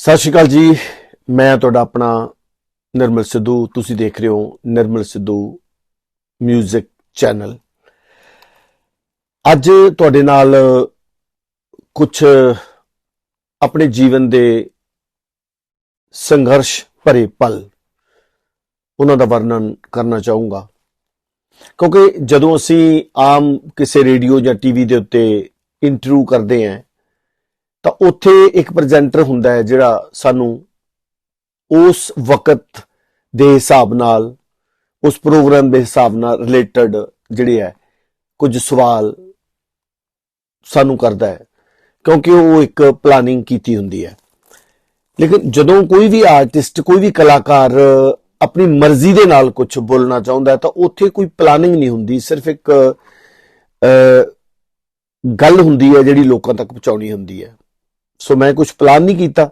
ਸਤਿ ਸ਼੍ਰੀ ਅਕਾਲ ਜੀ। ਮੈਂ ਤੁਹਾਡਾ ਆਪਣਾ ਨਿਰਮਲ ਸਿੱਧੂ। ਤੁਸੀਂ ਦੇਖ ਰਹੇ ਹੋ ਨਿਰਮਲ ਸਿੱਧੂ 뮤직 ਚੈਨਲ ਅੱਜ ਤੁਹਾਡੇ ਨਾਲ ਕੁਝ ਆਪਣੇ ਜੀਵਨ ਦੇ ਸੰਘਰਸ਼ ਭਰੇ ਪਲ ਉਹਨਾਂ ਦਾ ਵਰਣਨ ਕਰਨਾ ਚਾਹੂੰਗਾ। ਕਿਉਂਕਿ ਜਦੋਂ ਅਸੀਂ ਆਮ ਕਿਸੇ ਰੇਡੀਓ ਜਾਂ ਟੀਵੀ ਦੇ ਉੱਤੇ ਇੰਟਰਵਿਊ ਕਰਦੇ ਹਾਂ ਤਾਂ ਉੱਥੇ ਇੱਕ ਪ੍ਰੈਜ਼ੈਂਟਰ ਹੁੰਦਾ ਹੈ ਜਿਹੜਾ ਸਾਨੂੰ ਉਸ ਵਕਤ ਦੇ ਹਿਸਾਬ ਨਾਲ, ਉਸ ਪ੍ਰੋਗਰਾਮ ਦੇ ਹਿਸਾਬ ਨਾਲ ਰਿਲੇਟਡ ਜਿਹੜੇ ਹੈ, ਕੁਝ ਸਵਾਲ ਸਾਨੂੰ ਕਰਦਾ ਹੈ, ਕਿਉਂਕਿ ਉਹ ਇੱਕ ਪਲਾਨਿੰਗ ਕੀਤੀ ਹੁੰਦੀ ਹੈ। ਲੇਕਿਨ ਜਦੋਂ ਕੋਈ ਵੀ ਆਰਟਿਸਟ ਕੋਈ ਵੀ ਕਲਾਕਾਰ ਆਪਣੀ ਮਰਜ਼ੀ ਦੇ ਨਾਲ ਕੁਝ ਬੋਲਣਾ ਚਾਹੁੰਦਾ ਤਾਂ ਉੱਥੇ ਕੋਈ ਪਲਾਨਿੰਗ ਨਹੀਂ ਹੁੰਦੀ, ਸਿਰਫ ਇੱਕ ਗੱਲ ਹੁੰਦੀ ਹੈ ਜਿਹੜੀ ਲੋਕਾਂ ਤੱਕ ਪਹੁੰਚਾਉਣੀ ਹੁੰਦੀ ਹੈ। ਸੋ ਮੈਂ ਕੁਝ ਪਲਾਨ ਨਹੀਂ ਕੀਤਾ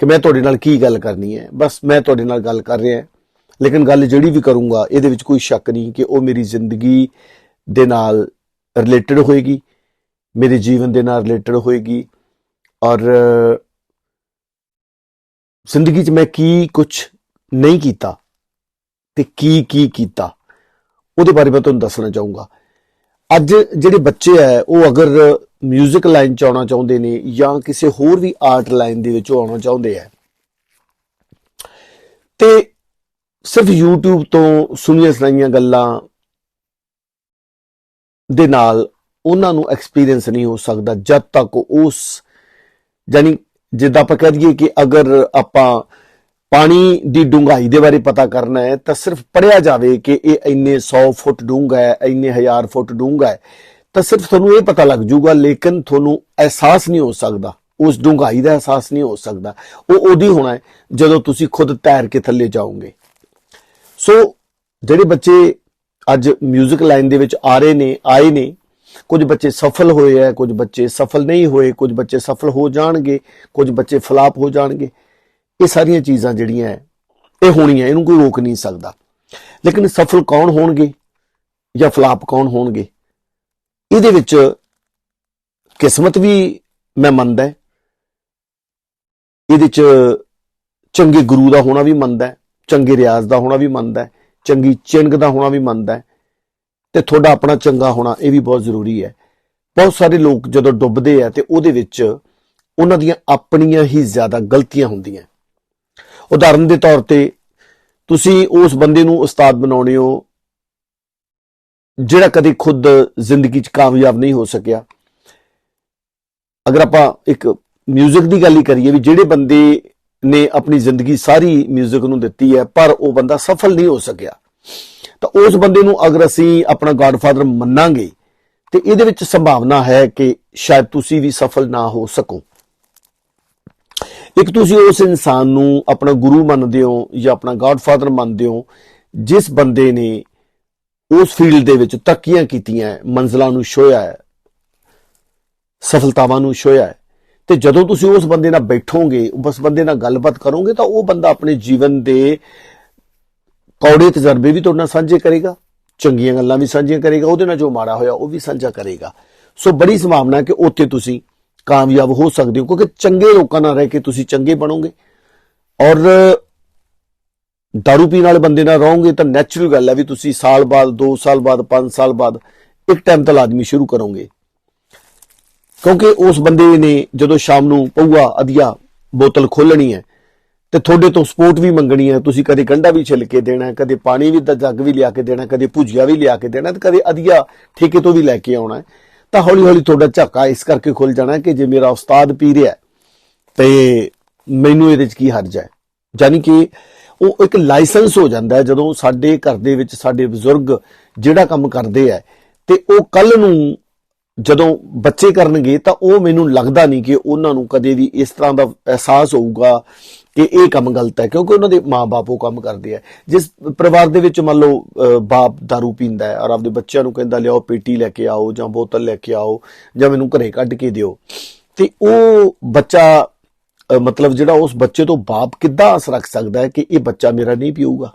ਕਿ ਮੈਂ ਤੁਹਾਡੇ ਨਾਲ ਕੀ ਗੱਲ ਕਰਨੀ ਹੈ। ਬਸ ਮੈਂ ਤੁਹਾਡੇ ਨਾਲ ਗੱਲ ਕਰ ਰਿਹਾ ਲੇਕਿਨ ਗੱਲ ਜਿਹੜੀ ਵੀ ਕਰੂੰਗਾ, ਇਹਦੇ ਵਿੱਚ ਕੋਈ ਸ਼ੱਕ ਨਹੀਂ ਕਿ ਉਹ ਮੇਰੀ ਜ਼ਿੰਦਗੀ ਦੇ ਨਾਲ ਰਿਲੇਟਡ ਹੋਏਗੀ, ਮੇਰੇ ਜੀਵਨ ਦੇ ਨਾਲ ਰਿਲੇਟਡ ਹੋਏਗੀ ਔਰ ਜ਼ਿੰਦਗੀ 'ਚ ਮੈਂ ਕੀ ਕੁਝ ਨਹੀਂ ਕੀਤਾ ਤੇ ਕੀ ਕੀ ਕੀਤਾ, ਉਹਦੇ ਬਾਰੇ ਮੈਂ ਤੁਹਾਨੂੰ ਦੱਸਣਾ ਚਾਹੂੰਗਾ। ਅੱਜ ਜਿਹੜੇ ਬੱਚੇ ਆ ਉਹ ਅਗਰ 뮤직 ਲਾਈਨ ਚ ਆਉਣਾ ਚਾਹੁੰਦੇ ਨੇ ਜਾਂ ਕਿਸੇ ਹੋਰ ਵੀ ਆਰਟ ਲਾਈਨ ਦੇ ਵਿੱਚ ਆਉਣਾ ਚਾਹੁੰਦੇ ਆ। ਤੇ ਸਿਰਫ YouTube ਤੋਂ ਸੁਣੀਆਂ ਸੁਣਾਈਆਂ ਗੱਲਾਂ ਦੇ ਨਾਲ ਉਹਨਾਂ ਨੂੰ ਐਕਸਪੀਰੀਅੰਸ ਨਹੀਂ ਹੋ ਸਕਦਾ ਜਦ ਤੱਕ ਉਸ ਜਾਨੀ ਜਿੱਦਾਂ ਆਪਾਂ ਕਹਿ ਦਈਏ ਕਿ ਅਗਰ ਆਪਾਂ ਪਾਣੀ ਦੀ ਡੂੰਘਾਈ ਦੇ ਬਾਰੇ ਪਤਾ ਕਰਨਾ ਹੈ ਤਾਂ ਸਿਰਫ ਪੜਿਆ ਜਾਵੇ ਕਿ ਇਹ ਇੰਨੇ 100 ਫੁੱਟ ਡੂੰਘਾ ਹੈ, ਇੰਨੇ ਹਜ਼ਾਰ ਫੁੱਟ ਡੂੰਘਾ ਹੈ। ਤਾਂ ਸਿਰਫ ਤੁਹਾਨੂੰ ਇਹ ਪਤਾ ਲੱਗ ਜਾਊਗਾ ਲੇਕਿਨ ਤੁਹਾਨੂੰ ਅਹਿਸਾਸ ਨਹੀਂ ਹੋ ਸਕਦਾ। ਉਸ ਡੂੰਘਾਈ ਦਾ ਅਹਿਸਾਸ ਨਹੀਂ ਹੋ ਸਕਦਾ। ਉਹ ਉਦੋਂ ਹੋਣਾ ਹੈ ਜਦੋਂ ਤੁਸੀਂ ਖੁਦ ਤੈਰ ਕੇ ਥੱਲੇ ਜਾਓਗੇ। ਸੋ ਜਿਹੜੇ ਬੱਚੇ ਅੱਜ 뮤직 ਲਾਈਨ ਦੇ ਵਿੱਚ ਆ ਰਹੇ ਨੇ ਆਏ ਨੇ ਕੁਝ ਬੱਚੇ ਸਫਲ ਹੋਏ ਆ ਕੁਝ ਬੱਚੇ ਸਫਲ ਨਹੀਂ ਹੋਏ ਕੁਝ ਬੱਚੇ ਸਫਲ ਹੋ ਜਾਣਗੇ ਕੁਝ ਬੱਚੇ ਫਲਾਪ ਹੋ ਜਾਣਗੇ। ਇਹ ਸਾਰੀਆਂ ਚੀਜ਼ਾਂ ਜਿਹੜੀਆਂ ਹੈ, ਇਹ ਹੋਣੀਆਂ ਇਹਨੂੰ ਕੋਈ ਰੋਕ ਨਹੀਂ ਸਕਦਾ। ਲੇਕਿਨ ਸਫਲ ਕੌਣ ਹੋਣਗੇ ਜਾਂ ਫਲਾਪ ਕੌਣ ਹੋਣਗੇ? ਇਹਦੇ ਵਿੱਚ ਕਿਸਮਤ ਵੀ ਮੈਂ ਮੰਨਦਾ ਇਹਦੇ ਚ ਚੰਗੇ ਗੁਰੂ ਦਾ ਹੋਣਾ ਵੀ ਮੰਨਦਾ ਚੰਗੇ ਰਿਆਜ਼ ਦਾ ਹੋਣਾ ਵੀ ਮੰਨਦਾ ਚੰਗੀ ਚਿੰਗ ਦਾ ਹੋਣਾ ਵੀ ਮੰਨਦਾ ਹੈ, ਤੇ ਤੁਹਾਡਾ ਆਪਣਾ ਚੰਗਾ ਹੋਣਾ ਇਹ ਵੀ ਬਹੁਤ ਜ਼ਰੂਰੀ ਹੈ। ਬਹੁਤ ਸਾਰੇ ਲੋਕ ਜਦੋਂ ਡੁੱਬਦੇ ਆ ਤੇ ਉਹਦੇ ਵਿੱਚ ਉਹਨਾਂ ਦੀਆਂ ਆਪਣੀਆਂ ਹੀ ਜ਼ਿਆਦਾ ਗਲਤੀਆਂ ਹੁੰਦੀਆਂ ਉਦਾਹਰਨ ਦੇ ਤੌਰ ਤੇ ਤੁਸੀਂ ਉਸ ਬੰਦੇ ਨੂੰ ਉਸਤਾਦ ਬਣਾਉਣੇ ਹੋ ਜਿਹੜਾ ਕਦੇ ਖੁਦ ਜ਼ਿੰਦਗੀ 'ਚ ਕਾਮਯਾਬ ਨਹੀਂ ਹੋ ਸਕਿਆ। ਅਗਰ ਆਪਾਂ ਇੱਕ 뮤직 ਦੀ ਗੱਲ ਹੀ ਕਰੀਏ ਵੀ ਜਿਹੜੇ ਬੰਦੇ ਨੇ ਆਪਣੀ ਜ਼ਿੰਦਗੀ ਸਾਰੀ 뮤직 ਨੂੰ ਦਿੱਤੀ ਹੈ, ਪਰ ਉਹ ਬੰਦਾ ਸਫਲ ਨਹੀਂ ਹੋ ਸਕਿਆ, ਤਾਂ ਉਸ ਬੰਦੇ ਨੂੰ ਅਗਰ ਅਸੀਂ ਆਪਣਾ ਗਾਡਫਾਦਰ ਮੰਨਾਂਗੇ, ਤੇ ਇਹਦੇ ਵਿੱਚ ਸੰਭਾਵਨਾ ਹੈ ਕਿ ਸ਼ਾਇਦ ਤੁਸੀਂ ਵੀ ਸਫਲ ਨਾ ਹੋ ਸਕੋ। ਇੱਕ ਤੁਸੀਂ ਉਸ ਇਨਸਾਨ ਨੂੰ ਆਪਣਾ ਗੁਰੂ ਮੰਨਦੇ ਹੋ ਜਾਂ ਆਪਣਾ ਗਾਡਫਾਦਰ ਮੰਨਦੇ ਹੋ, ਜਿਸ ਬੰਦੇ ਨੇ ਉਸ ਫੀਲਡ ਦੇ ਵਿੱਚ ਤਰੱਕੀਆਂ ਕੀਤੀਆਂ ਹੈ, ਮੰਜ਼ਲਾਂ ਨੂੰ ਛੋਇਆ ਹੈ ਸਫਲਤਾਵਾਂ ਨੂੰ ਛੋਇਆ ਹੈ। ਤੇ ਜਦੋਂ ਤੁਸੀਂ ਉਸ ਬੰਦੇ ਨਾਲ ਬੈਠੋਗੇ ਉਸ ਬੰਦੇ ਨਾਲ ਗੱਲਬਾਤ ਕਰੋਗੇ ਤਾਂ ਉਹ ਬੰਦਾ ਆਪਣੇ ਜੀਵਨ ਦੇ ਕੌੜੇ ਤਜਰਬੇ ਵੀ ਤੁਹਾਡੇ ਨਾਲ ਸਾਂਝੇ ਕਰੇਗਾ ਚੰਗੀਆਂ ਗੱਲਾਂ ਵੀ ਸਾਂਝੀਆਂ ਕਰੇਗਾ ਉਹਦੇ ਨਾਲ ਜੋ ਮਾੜਾ ਹੋਇਆ ਉਹ ਵੀ ਸਾਂਝਾ ਕਰੇਗਾ। ਸੋ ਬੜੀ ਸੰਭਾਵਨਾ ਹੈ ਕਿ ਉੱਥੇ ਤੁਸੀਂ ਕਾਮਯਾਬ ਹੋ ਸਕਦੇ ਹੋ ਕਿਉਂਕਿ ਚੰਗੇ ਲੋਕਾਂ ਨਾਲ ਰਹਿ ਕੇ ਤੁਸੀਂ ਚੰਗੇ ਬਣੋਗੇ। ਔਰ ਦਾਰੂ ਪੀਣ ਵਾਲੇ ਬੰਦੇ ਨਾਲ ਰਹੋਗੇ ਤਾਂ ਨੈਚੁਰਲ ਗੱਲ ਹੈ ਵੀ ਤੁਸੀਂ ਸਾਲ ਬਾਅਦ 2 ਸਾਲ ਬਾਅਦ 5 ਸਾਲ ਬਾਅਦ ਇੱਕ ਟਾਈਮ ਤਾਂ ਲਾਜ਼ਮੀ ਸ਼ੁਰੂ ਕਰੋਗੇ ਕਿਉਂਕਿ ਉਸ ਬੰਦੇ ਨੇ ਜਦੋਂ ਸ਼ਾਮ ਨੂੰ ਪਊਆ ਅਧਿਆ ਬੋਤਲ ਖੋਲਣੀ ਹੈ ਤੇ ਤੁਹਾਡੇ ਤੋਂ ਸਪੋਰਟ ਵੀ ਮੰਗਣੀ ਹੈ ਤੁਸੀਂ ਕਦੇ ਗੰਡਾ ਵੀ ਛਿਲ ਕੇ ਦੇਣਾ ਕਦੇ ਪਾਣੀ ਵੀ ਦਾ ਜੱਗ ਵੀ ਲਿਆ ਕੇ ਦੇਣਾ ਕਦੇ ਭੁਜੀਆ ਵੀ ਲਿਆ ਕੇ ਦੇਣਾ ਤੇ ਕਦੇ ਅਧਿਆ ਠੇਕੇ ਤੋਂ ਵੀ ਲੈ ਕੇ ਆਉਣਾ ਤਾਂ ਹੌਲੀ ਹੌਲੀ ਤੁਹਾਡਾ ਝਾਕਾ ਇਸ ਕਰਕੇ ਖੁੱਲ ਜਾਣਾ ਕਿ ਜੇ ਮੇਰਾ ਉਸਤਾਦ ਪੀ ਰਿਹਾ ਹੈ, ਤੇ ਮੈਨੂੰ ਇਹਦੇ 'ਚ ਕੀ ਹਰਜ ਹੈ? ਯਾਨੀ ਕਿ ਉਹ ਇੱਕ ਲਾਇਸੈਂਸ ਹੋ ਜਾਂਦਾ ਜਦੋਂ ਸਾਡੇ ਘਰ ਦੇ ਵਿੱਚ ਸਾਡੇ ਬਜ਼ੁਰਗ ਜਿਹੜਾ ਕੰਮ ਕਰਦੇ ਆ ਤੇ ਉਹ ਕੱਲ ਨੂੰ ਜਦੋਂ ਬੱਚੇ ਕਰਨਗੇ ਤਾਂ ਉਹ ਮੈਨੂੰ ਲੱਗਦਾ ਨਹੀਂ ਕਿ ਉਹਨਾਂ ਨੂੰ ਕਦੇ ਵੀ ਇਸ ਤਰ੍ਹਾਂ ਦਾ ਅਹਿਸਾਸ ਹੋਊਗਾ ਕਿ ਇਹ ਕੰਮ ਗਲਤ ਹੈ, ਕਿਉਂਕਿ ਉਹਨਾਂ ਦੇ ਮਾਪੇ ਉਹ ਕੰਮ ਕਰਦੇ ਆ। ਜਿਸ ਪਰਿਵਾਰ ਦੇ ਵਿੱਚ ਮੰਨ ਲਓ ਬਾਪ दारू ਪੀਂਦਾ ਹੈ ਔਰ ਆਪਦੇ ਬੱਚਿਆਂ ਨੂੰ ਕਹਿੰਦਾ, ਲਿਆਓ ਪੇਟੀ ਲੈ ਕੇ ਆਓ ਜਾਂ ਬੋਤਲ ਲੈ ਕੇ ਆਓ ਜਾਂ ਮੈਨੂੰ ਘਰੇ ਕੱਢ ਕੇ ਦਿਓ। ਤੇ ਉਹ ਬੱਚਾ ਮਤਲਬ ਜਿਹੜਾ ਉਸ ਬੱਚੇ ਤੋਂ ਬਾਪ ਕਿੱਦਾਂ ਆਸ ਰੱਖ ਸਕਦਾ ਹੈ ਕਿ ਇਹ ਬੱਚਾ ਮੇਰਾ ਨਹੀਂ ਪੀਊਗਾ?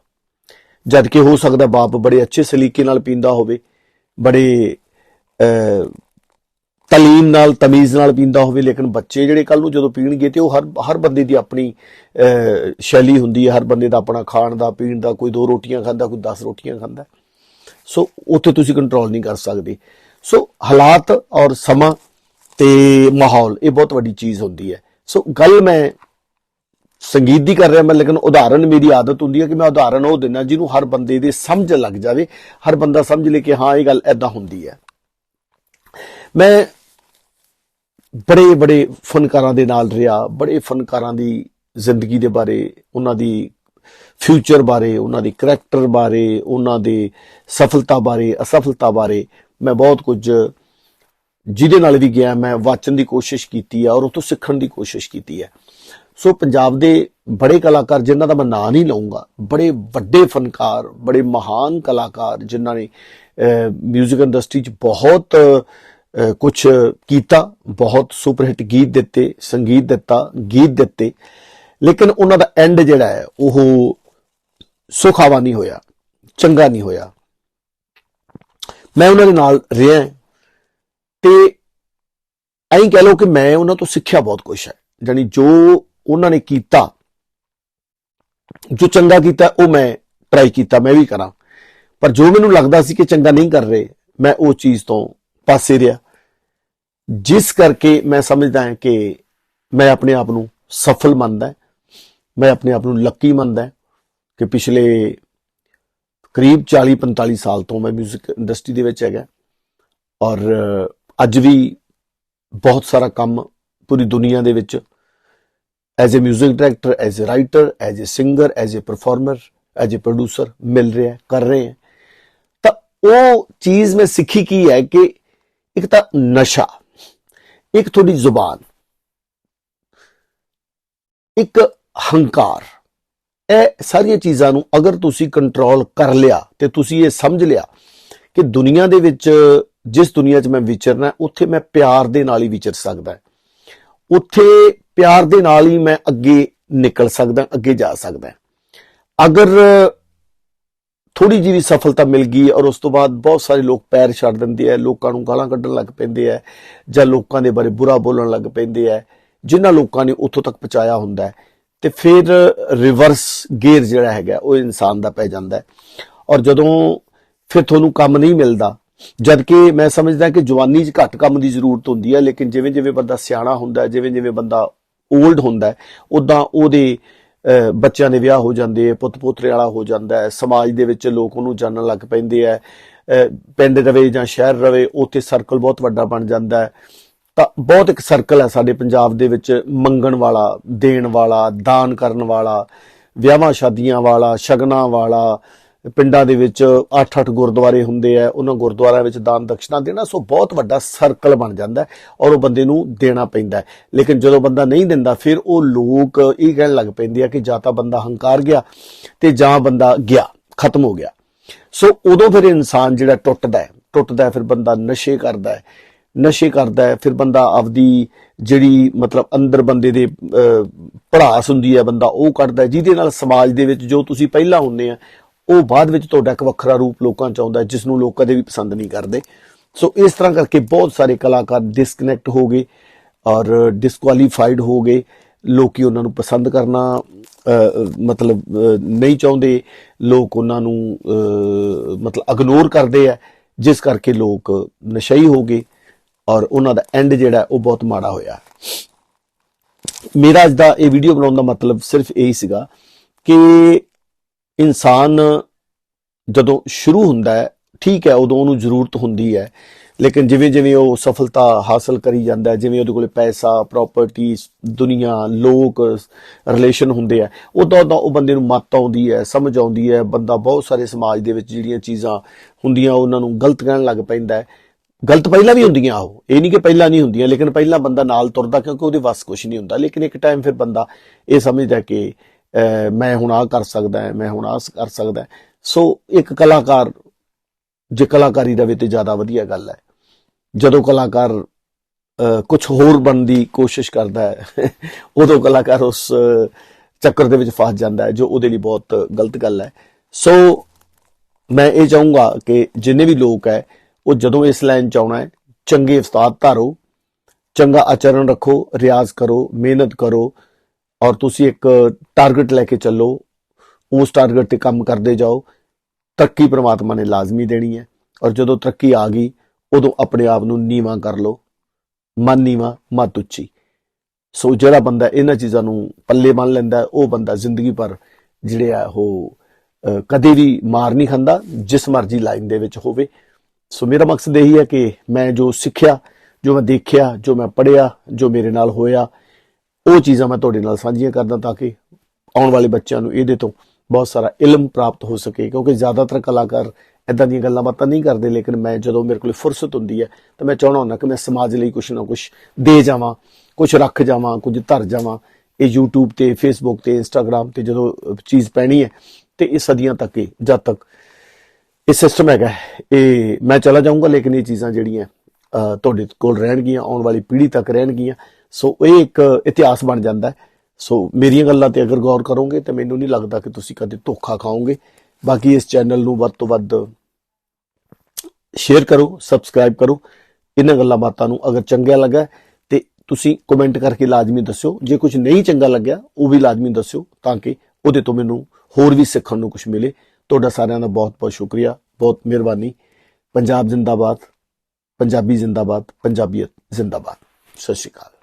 ਜਦ ਕਿ ਹੋ ਸਕਦਾ ਬਾਪ ਬੜੇ ਅੱਛੇ ਸਲੀਕੇ ਨਾਲ ਪੀਂਦਾ ਹੋਵੇ ਬੜੇ ਅਹ, ਤਲੀਮ ਨਾਲ ਤਮੀਜ਼ ਨਾਲ ਪੀਂਦਾ ਹੋਵੇ ਲੇਕਿਨ ਬੱਚੇ ਜਿਹੜੇ ਕੱਲ ਨੂੰ ਜਦੋਂ ਪੀਣਗੇ ਤੇ ਉਹ ਹਰ ਹਰ ਬੰਦੇ ਦੀ ਆਪਣੀ ਸ਼ੈਲੀ ਹੁੰਦੀ ਹੈ ਹਰ ਬੰਦੇ ਦਾ ਆਪਣਾ ਖਾਣ ਦਾ ਪੀਣ ਦਾ ਕੋਈ ਦੋ ਰੋਟੀਆਂ ਖਾਂਦਾ ਕੋਈ 10 ਰੋਟੀਆਂ ਖਾਂਦਾ। ਸੋ ਉੱਥੇ ਤੁਸੀਂ ਕੰਟਰੋਲ ਨਹੀਂ ਕਰ ਸਕਦੇ। ਸੋ ਹਾਲਾਤ ਔਰ ਸਮਾਂ ਤੇ ਮਾਹੌਲ ਇਹ ਬਹੁਤ ਵੱਡੀ ਚੀਜ਼ ਹੁੰਦੀ ਹੈ। ਸੋ ਗੱਲ ਮੈਂ ਸੰਗੀਤ ਦੀ ਕਰ ਰਿਹਾ ਮੈਂ, ਲੇਕਿਨ ਉਦਾਹਰਨ ਮੇਰੀ ਆਦਤ ਹੁੰਦੀ ਹੈ ਕਿ ਮੈਂ ਉਦਾਹਰਨ ਉਹ ਦਿੰਦਾ ਜਿਹਨੂੰ ਹਰ ਬੰਦੇ ਦੇ ਸਮਝ ਲੱਗ ਜਾਵੇ, ਹਰ ਬੰਦਾ ਸਮਝ ਲੇ ਕਿ ਹਾਂ, ਇਹ ਗੱਲ ਐਦਾਂ ਹੁੰਦੀ ਹੈ। ਮੈਂ ਬੜੇ ਬੜੇ ਫਨਕਾਰਾਂ ਦੇ ਨਾਲ ਰਿਹਾ, ਬੜੇ ਫਨਕਾਰਾਂ ਦੀ ਜ਼ਿੰਦਗੀ ਦੇ ਬਾਰੇ, ਉਹਨਾਂ ਦੀ ਫਿਊਚਰ ਬਾਰੇ, ਉਹਨਾਂ ਦੀ ਕਰੈਕਟਰ ਬਾਰੇ, ਉਹਨਾਂ ਦੇ ਸਫਲਤਾ ਬਾਰੇ, ਅਸਫਲਤਾ ਬਾਰੇ ਮੈਂ ਬਹੁਤ ਕੁਝ ਜਿਹਦੇ ਨਾਲ ਵੀ ਗਿਆ, ਮੈਂ ਵਾਚਣ ਦੀ ਕੋਸ਼ਿਸ਼ ਕੀਤੀ ਹੈ ਔਰ ਉਹ ਸਿੱਖਣ ਦੀ ਕੋਸ਼ਿਸ਼ ਕੀਤੀ ਹੈ ਸੋ ਪੰਜਾਬ ਦੇ ਬੜੇ ਕਲਾਕਾਰ, ਜਿਨ੍ਹਾਂ ਦਾ ਮੈਂ ਨਾਂ ਨਹੀਂ ਲਵਾਂਗਾ ਬੜੇ ਵੱਡੇ ਫਨਕਾਰ, ਬੜੇ ਮਹਾਨ ਕਲਾਕਾਰ, ਜਿਨ੍ਹਾਂ ਨੇ 뮤직 ਇੰਡਸਟਰੀ 'ਚ ਬਹੁਤ ਕੁਝ ਕੀਤਾ, ਬਹੁਤ ਸੁਪਰ ਹਿੱਟ ਗੀਤ ਦਿੱਤੇ, ਸੰਗੀਤ ਦਿੱਤਾ, ਗੀਤ ਦਿੱਤੇ। ਲੇਕਿਨ ਉਹਨਾਂ ਦਾ ਐਂਡ ਜਿਹੜਾ ਹੈ, ਉਹ ਸੁਖਾਵਾ ਨਹੀਂ ਹੋਇਆ, ਚੰਗਾ ਨਹੀਂ ਹੋਇਆ। ਮੈਂ ਉਹਨਾਂ ਦੇ ਨਾਲ ਰਿਹਾ ਤੇ ਐਂ ਕਹਿ ਲਓ ਕਿ ਮੈਂ ਉਹਨਾਂ ਤੋਂ ਸਿੱਖਿਆ ਬਹੁਤ ਕੁਝ ਹੈ। ਜਾਨੀ ਜੋ ਉਹਨਾਂ ਨੇ ਕੀਤਾ, ਜੋ ਚੰਗਾ ਕੀਤਾ, ਉਹ ਮੈਂ ਟਰਾਈ ਕੀਤਾ, ਮੈਂ ਵੀ ਕਰਾਂ। ਪਰ ਜੋ ਮੈਨੂੰ ਲੱਗਦਾ ਸੀ ਕਿ ਚੰਗਾ ਨਹੀਂ ਕਰ ਰਹੇ, ਮੈਂ ਉਹ ਚੀਜ਼ ਤੋਂ ਪਾਸੇ ਰਿਹਾ। ਜਿਸ ਕਰਕੇ ਮੈਂ ਸਮਝਦਾ ਹਾਂ ਕਿ ਮੈਂ ਆਪਣੇ ਆਪ ਨੂੰ ਸਫਲ ਮੰਨਦਾ ਮੈਂ ਆਪਣੇ ਆਪ ਨੂੰ ਲੱਕੀ ਮੰਨਦਾ ਕਿ ਪਿਛਲੇ ਕਰੀਬ 40 45 ਸਾਲ ਤੋਂ ਮੈਂ 뮤직 ਇੰਡਸਟਰੀ ਦੇ ਵਿੱਚ ਹੈਗਾ। ਔਰ ਅੱਜ ਵੀ ਬਹੁਤ ਸਾਰਾ ਕੰਮ ਪੂਰੀ ਦੁਨੀਆ ਦੇ ਵਿੱਚ as a 뮤직 director as a writer as a singer as a performer as a producer ਮਿਲ ਰਿਹਾ ਕਰ ਰਹੇ ਹੈ। ਤਾਂ ਉਹ ਚੀਜ਼ ਮੈਂ ਸਿੱਖੀ ਕੀ ਹੈ ਕਿ ਇੱਕ ਤਾਂ ਨਸ਼ਾ, ਇੱਕ ਤੁਹਾਡੀ ਜ਼ੁਬਾਨ, ਇੱਕ ਹੰਕਾਰ, ਇਹ ਸਾਰੀਆਂ ਚੀਜ਼ਾਂ ਨੂੰ ਅਗਰ ਤੁਸੀਂ ਕੰਟਰੋਲ ਕਰ ਲਿਆ ਤੇ ਤੁਸੀਂ ਇਹ ਸਮਝ ਲਿਆ ਕਿ ਦੁਨੀਆ ਦੇ ਵਿੱਚ ਜਿਸ ਦੁਨੀਆ 'ਚ ਮੈਂ ਵਿਚਰਨਾ, ਉੱਥੇ ਮੈਂ ਪਿਆਰ ਦੇ ਨਾਲ ਹੀ ਵਿਚਰ ਸਕਦਾ। ਉੱਥੇ ਪਿਆਰ ਦੇ ਨਾਲ ਹੀ ਮੈਂ ਅੱਗੇ ਨਿਕਲ ਸਕਦਾ, ਅੱਗੇ ਜਾ ਸਕਦਾ। ਅਗਰ ਥੋੜੀ ਜਿਹੀ ਵੀ ਸਫਲਤਾ ਮਿਲ ਗਈ ਔਰ ਉਸ ਤੋਂ ਬਾਅਦ ਬਹੁਤ ਸਾਰੇ ਲੋਕ ਪੈਰ ਛੱਡ ਦਿੰਦੇ ਆ ਲੋਕਾਂ ਨੂੰ ਗਾਲਾਂ ਕੱਢਣ ਲੱਗ ਪੈਂਦੇ ਆ ਜਾਂ ਲੋਕਾਂ ਦੇ ਬਾਰੇ ਬੁਰਾ ਬੋਲਣ ਲੱਗ ਪੈਂਦੇ ਆ ਜਿਨ੍ਹਾਂ ਲੋਕਾਂ ਨੇ ਉੱਥੋਂ ਤੱਕ ਪਹੁੰਚਾਇਆ ਹੁੰਦਾ ਹੈ, ਤੇ ਫਿਰ ਰਿਵਰਸ ਗੇਅਰ ਜਿਹੜਾ ਹੈਗਾ, ਉਹ ਇਨਸਾਨ ਦਾ ਪੈ ਜਾਂਦਾ ਹੈ। ਔਰ ਜਦੋਂ ਫਿਰ ਤੁਹਾਨੂੰ ਕੰਮ ਨਹੀਂ ਮਿਲਦਾ ਜਦ ਕਿ ਮੈਂ ਸਮਝਦਾ ਕਿ ਜਵਾਨੀ 'ਚ ਘੱਟ ਕੰਮ ਦੀ ਜ਼ਰੂਰਤ ਹੁੰਦੀ ਹੈ, ਲੇਕਿਨ ਜਿਵੇਂ ਜਿਵੇਂ ਬੰਦਾ ਸਿਆਣਾ ਹੁੰਦਾ ਜਿਵੇਂ ਜਿਵੇਂ ਬੰਦਾ 올ਡ ਹੁੰਦਾ ਹੈ ਉਦਾਂ ਉਹਦੇ ਬੱਚਿਆਂ ਦੇ ਵਿਆਹ ਹੋ ਜਾਂਦੇ ਆ ਪੁੱਤ ਪੋਤਰੇ ਵਾਲਾ ਹੋ ਜਾਂਦਾ ਹੈ, ਸਮਾਜ ਦੇ ਵਿੱਚ ਲੋਕ ਉਹਨੂੰ ਜਾਣਨ ਲੱਗ ਪੈਂਦੇ ਆ ਪਿੰਡ ਰਵੇ ਜਾਂ ਸ਼ਹਿਰ ਰਵੇ, ਉੱਥੇ ਸਰਕਲ ਬਹੁਤ ਵੱਡਾ ਬਣ ਜਾਂਦਾ ਹੈ। ਤਾਂ ਬਹੁਤ ਇੱਕ ਸਰਕਲ ਹੈ ਸਾਡੇ ਪੰਜਾਬ ਦੇ ਵਿੱਚ ਮੰਗਣ ਵਾਲਾ, ਦੇਣ ਵਾਲਾ, ਦਾਨ ਕਰਨ ਵਾਲਾ, ਵਿਆਹਾਂ ਸ਼ਾਦੀਆਂ ਵਾਲਾ, ਸ਼ਗਨਾਂ ਵਾਲਾ ਪਿੰਡਾਂ ਦੇ ਵਿੱਚ 8-8 ਗੁਰਦੁਆਰੇ ਹੁੰਦੇ ਆ ਉਹਨਾਂ ਗੁਰਦੁਆਰਿਆਂ ਵਿੱਚ ਦਾਨ ਦਕਸ਼ਨਾ ਦੇਣਾ ਸੋ ਬਹੁਤ ਵੱਡਾ ਸਰਕਲ ਬਣ ਜਾਂਦਾ ਔਰ ਉਹ ਬੰਦੇ ਨੂੰ ਦੇਣਾ ਪੈਂਦਾ ਲੇਕਿਨ ਜਦੋਂ ਬੰਦਾ ਨਹੀਂ ਦਿੰਦਾ ਫਿਰ ਉਹ ਲੋਕ ਇਹ ਕਹਿਣ ਲੱਗ ਪੈਂਦੇ ਆ ਕਿ ਜਾਂ ਤਾਂ ਬੰਦਾ ਹੰਕਾਰ ਗਿਆ ਤੇ ਜਾਂ ਬੰਦਾ ਗਿਆ ਖਤਮ ਹੋ ਗਿਆ। ਸੋ ਉਦੋਂ ਫਿਰ ਇਨਸਾਨ ਜਿਹੜਾ ਟੁੱਟਦਾ ਹੈ ਟੁੱਟਦਾ ਹੈ ਫਿਰ ਬੰਦਾ ਨਸ਼ੇ ਕਰਦਾ ਹੈ ਨਸ਼ੇ ਕਰਦਾ ਹੈ ਫਿਰ ਬੰਦਾ ਆਪਦੀ ਜਿਹੜੀ ਮਤਲਬ ਅੰਦਰ ਬੰਦੇ ਦੇ ਅਹ, ਭੜਾਸ ਹੁੰਦੀ ਹੈ ਬੰਦਾ ਉਹ ਕੱਢਦਾ ਜਿਹਦੇ ਨਾਲ ਸਮਾਜ ਦੇ ਵਿੱਚ ਜੋ ਤੁਸੀਂ ਪਹਿਲਾਂ ਹੁੰਦੇ ਆ ਉਹ ਬਾਅਦ ਵਿੱਚ ਤੁਹਾਡਾ ਇੱਕ ਵੱਖਰਾ ਰੂਪ ਲੋਕਾਂ ਚ ਆਉਂਦਾ ਜਿਸ ਨੂੰ ਲੋਕ ਕਦੇ ਵੀ ਪਸੰਦ ਨਹੀਂ ਕਰਦੇ। ਸੋ ਇਸ ਤਰ੍ਹਾਂ ਕਰਕੇ ਬਹੁਤ ਸਾਰੇ ਕਲਾਕਾਰ ਡਿਸਕਨੈਕਟ ਹੋ ਗਏ ਔਰ ਡਿਸਕੁਆਲੀਫਾਈਡ ਹੋ ਗਏ। ਲੋਕੀ ਉਹਨਾਂ ਨੂੰ ਪਸੰਦ ਕਰਨਾ ਮਤਲਬ ਨਹੀਂ ਚਾਹੁੰਦੇ। ਲੋਕ ਉਹਨਾਂ ਨੂੰ ਮਤਲਬ ਇਗਨੋਰ ਕਰਦੇ ਆ, ਜਿਸ ਕਰਕੇ ਲੋਕ ਨਸ਼ਈ ਹੋ ਗਏ ਔਰ ਉਹਨਾਂ ਦਾ ਐਂਡ ਜਿਹੜਾ ਉਹ ਬਹੁਤ ਮਾੜਾ ਹੋਇਆ। ਮੇਰਾ ਅੱਜ ਦਾ ਇਹ ਵੀਡੀਓ ਬਣਾਉਣ ਦਾ ਮਤਲਬ ਸਿਰਫ ਇਹ ਹੀ ਸੀਗਾ ਕਿ ਇਨਸਾਨ ਜਦੋਂ ਸ਼ੁਰੂ ਹੁੰਦਾ ਹੈ, ਠੀਕ ਹੈ, ਉਦੋਂ ਉਹਨੂੰ ਜ਼ਰੂਰਤ ਹੁੰਦੀ ਹੈ, ਲੇਕਿਨ ਜਿਵੇਂ ਜਿਵੇਂ ਉਹ ਸਫਲਤਾ ਹਾਸਲ ਕਰੀ ਜਾਂਦਾ ਜਿਵੇਂ ਉਹਦੇ ਕੋਲੇ ਪੈਸਾ ਪ੍ਰਾਪਰਟੀ ਦੁਨੀਆ, ਲੋਕ ਰਿਲੇਸ਼ਨ ਹੁੰਦੇ ਆ, ਉਦੋਂ ਉਦੋਂ ਉਹ ਬੰਦੇ ਨੂੰ ਮੱਤ ਆਉਂਦੀ ਹੈ, ਸਮਝ ਆਉਂਦੀ ਹੈ, ਬੰਦਾ ਬਹੁਤ ਸਾਰੇ ਸਮਾਜ ਦੇ ਵਿੱਚ ਜਿਹੜੀਆਂ ਚੀਜ਼ਾਂ ਹੁੰਦੀਆਂ ਉਹਨਾਂ ਨੂੰ ਗਲਤ ਕਹਿਣ ਲੱਗ ਪੈਂਦਾ ਹੈ। ਗਲਤ ਪਹਿਲਾਂ ਵੀ ਹੁੰਦੀਆਂ ਉਹ, ਇਹ ਨਹੀਂ ਕਿ ਪਹਿਲਾਂ ਨਹੀਂ ਹੁੰਦੀਆਂ, ਲੇਕਿਨ ਪਹਿਲਾਂ ਬੰਦਾ ਨਾਲ ਤੁਰਦਾ ਕਿਉਂਕਿ ਉਹਦੇ ਵੱਸ ਕੁਝ ਨਹੀਂ ਹੁੰਦਾ, ਲੇਕਿਨ ਇੱਕ ਟਾਈਮ ਫਿਰ ਬੰਦਾ ਇਹ ਸਮਝਦਾ ਕਿ ਮੈਂ ਹੁਣ ਆਹ ਕਰ ਸਕਦਾ ਮੈਂ ਹੁਣ ਆਹ ਕਰ ਸਕਦਾ ਸੋ ਇੱਕ ਕਲਾਕਾਰ, ਜੇ ਕਲਾਕਾਰੀ ਰਵੇ ਤੇ ਜ਼ਿਆਦਾ ਵਧੀਆ ਗੱਲ ਹੈ। ਜਦੋਂ ਕਲਾਕਾਰ ਕੁਝ ਹੋਰ ਬਣਨ ਦੀ ਕੋਸ਼ਿਸ਼ ਕਰਦਾ ਹੈ, ਉਦੋਂ ਕਲਾਕਾਰ ਉਸ ਚੱਕਰ ਦੇ ਵਿੱਚ ਫਸ ਜਾਂਦਾ ਹੈ, ਜੋ ਉਹਦੇ ਲਈ ਬਹੁਤ ਗਲਤ ਗੱਲ ਹੈ। ਸੋ ਮੈਂ ਇਹ ਚਾਹੂੰਗਾ ਕਿ ਜਿੰਨੇ ਵੀ ਲੋਕ ਹੈ, ਉਹ ਜਦੋਂ ਇਸ ਲਾਈਨ ਚ ਆਉਣਾ ਹੈ, ਚੰਗੇ ਉਸਤਾਦ ਧਾਰੋ, ਚੰਗਾ ਆਚਰਣ ਰੱਖੋ, ਰਿਆਜ਼ ਕਰੋ, ਮਿਹਨਤ ਕਰੋ ਔਰ ਤੁਸੀਂ ਇੱਕ ਟਾਰਗੇਟ ਲੈ ਕੇ ਚੱਲੋ, ਉਸ ਟਾਰਗੇਟ ਤੇ ਕੰਮ ਕਰਦੇ ਜਾਓ, ਤਰੱਕੀ ਪ੍ਰਮਾਤਮਾ ਨੇ ਲਾਜ਼ਮੀ ਦੇਣੀ ਹੈ। ਔਰ ਜਦੋਂ ਤਰੱਕੀ ਆ ਗਈ, ਉਦੋਂ ਆਪਣੇ ਆਪ ਨੂੰ ਨੀਵਾਂ ਕਰ ਲਓ। ਮਨ ਨੀਵਾਂ, ਮਤ ਉੱਚੀ। ਸੋ ਜਿਹੜਾ ਬੰਦਾ ਇਹਨਾਂ ਚੀਜ਼ਾਂ ਨੂੰ ਪੱਲੇ ਬੰਨ ਲੈਂਦਾ, ਉਹ ਬੰਦਾ ਜ਼ਿੰਦਗੀ ਭਰ ਜਿਹੜੇ ਆ ਉਹ ਕਦੇ ਵੀ ਮਾਰ ਨਹੀਂ ਖਾਂਦਾ, ਜਿਸ ਮਰਜ਼ੀ ਲਾਈਨ ਦੇ ਵਿੱਚ ਹੋਵੇ। ਸੋ ਮੇਰਾ ਮਕਸਦ ਇਹੀ ਹੈ ਕਿ ਮੈਂ ਜੋ ਸਿੱਖਿਆ, ਜੋ ਮੈਂ ਦੇਖਿਆ, ਜੋ ਮੈਂ ਪੜ੍ਹਿਆ, ਜੋ ਮੇਰੇ ਨਾਲ ਹੋਇਆ ਉਹ ਚੀਜ਼ਾਂ ਮੈਂ ਤੁਹਾਡੇ ਨਾਲ ਸਾਂਝੀਆਂ ਕਰਦਾ ਤਾਂ ਕਿ ਆਉਣ ਵਾਲੇ ਬੱਚਿਆਂ ਨੂੰ ਇਹਦੇ ਤੋਂ ਬਹੁਤ ਸਾਰਾ ਇਲਮ ਪ੍ਰਾਪਤ ਹੋ ਸਕੇ, ਕਿਉਂਕਿ ਜ਼ਿਆਦਾਤਰ ਕਲਾਕਾਰ ਇਦਾਂ ਦੀਆਂ ਗੱਲਾਂ ਬਾਤਾਂ ਨਹੀਂ ਕਰਦੇ, ਲੇਕਿਨ ਮੈਂ ਜਦੋਂ ਮੇਰੇ ਕੋਲ ਫੁਰਸਤ ਹੁੰਦੀ ਹੈ, ਤਾਂ ਮੈਂ ਚਾਹਣਾ ਹੁੰਦਾ ਕਿ ਮੈਂ ਸਮਾਜ ਲਈ ਕੁਝ ਨਾ ਕੁਝ ਦੇ ਜਾਵਾਂ ਕੁਝ ਰੱਖ ਜਾਵਾਂ, ਕੁਝ ਧਰ ਜਾਵਾਂ। ਇਹ YouTube ਤੇ, Facebook ਤੇ, Instagram ਤੇ ਜਦੋਂ ਚੀਜ਼ ਪੈਣੀ ਹੈ, ਤੇ ਇਹ ਸਦੀਆਂ ਤੱਕ ਹੀ, ਜਦ ਤੱਕ ਇਹ ਸਿਸਟਮ ਹੈਗਾ ਇਹ ਮੈਂ ਚਲਾ ਜਾਊਂਗਾ, ਲੇਕਿਨ ਇਹ ਚੀਜ਼ਾਂ ਜਿਹੜੀਆਂ ਤੁਹਾਡੇ ਕੋਲ ਰਹਿਣਗੀਆਂ, ਆਉਣ ਵਾਲੀ ਪੀੜ੍ਹੀ ਤੱਕ ਰਹਿਣਗੀਆਂ ਸੋ ਇਹ ਇੱਕ ਇਤਿਹਾਸ ਬਣ ਜਾਂਦਾ ਹੈ। ਸੋ ਮੇਰੀਆਂ ਗੱਲਾਂ ਤੇ ਅਗਰ ਗੌਰ ਕਰੋਗੇ ਤਾਂ ਮੈਨੂੰ ਨਹੀਂ ਲੱਗਦਾ ਕਿ ਤੁਸੀਂ ਕਦੇ ਧੋਖਾ ਖਾਓਗੇ। ਬਾਕੀ ਇਸ ਚੈਨਲ ਨੂੰ ਵੱਧ ਤੋਂ ਵੱਧ ਸ਼ੇਅਰ ਕਰੋ ਸਬਸਕ੍ਰਾਈਬ ਕਰੋ। ਇਹਨਾਂ ਗੱਲਾਂ ਬਾਤਾਂ ਨੂੰ ਅਗਰ ਚੰਗਿਆ ਲੱਗਾ ਤੇ ਤੁਸੀਂ ਕਮੈਂਟ ਕਰਕੇ ਲਾਜ਼ਮੀ ਦੱਸਿਓ। ਜੇ ਕੁਝ ਨਹੀਂ ਚੰਗਾ ਲੱਗਿਆ, ਉਹ ਵੀ ਲਾਜ਼ਮੀ ਦੱਸਿਓ ਤਾਂ ਕਿ ਉਹਦੇ ਤੋਂ ਮੈਨੂੰ ਹੋਰ ਵੀ ਸਿੱਖਣ ਨੂੰ ਕੁਝ ਮਿਲੇ। ਤੁਹਾਡਾ ਸਾਰਿਆਂ ਦਾ ਬਹੁਤ ਬਹੁਤ ਸ਼ੁਕਰੀਆ, ਬਹੁਤ ਮਿਹਰਬਾਨੀ। ਪੰਜਾਬ ਜ਼ਿੰਦਾਬਾਦ, ਪੰਜਾਬੀ ਜ਼ਿੰਦਾਬਾਦ, ਪੰਜਾਬੀਅਤ ਜ਼ਿੰਦਾਬਾਦ। ਸਤਿ ਸ਼੍ਰੀ ਅਕਾਲ।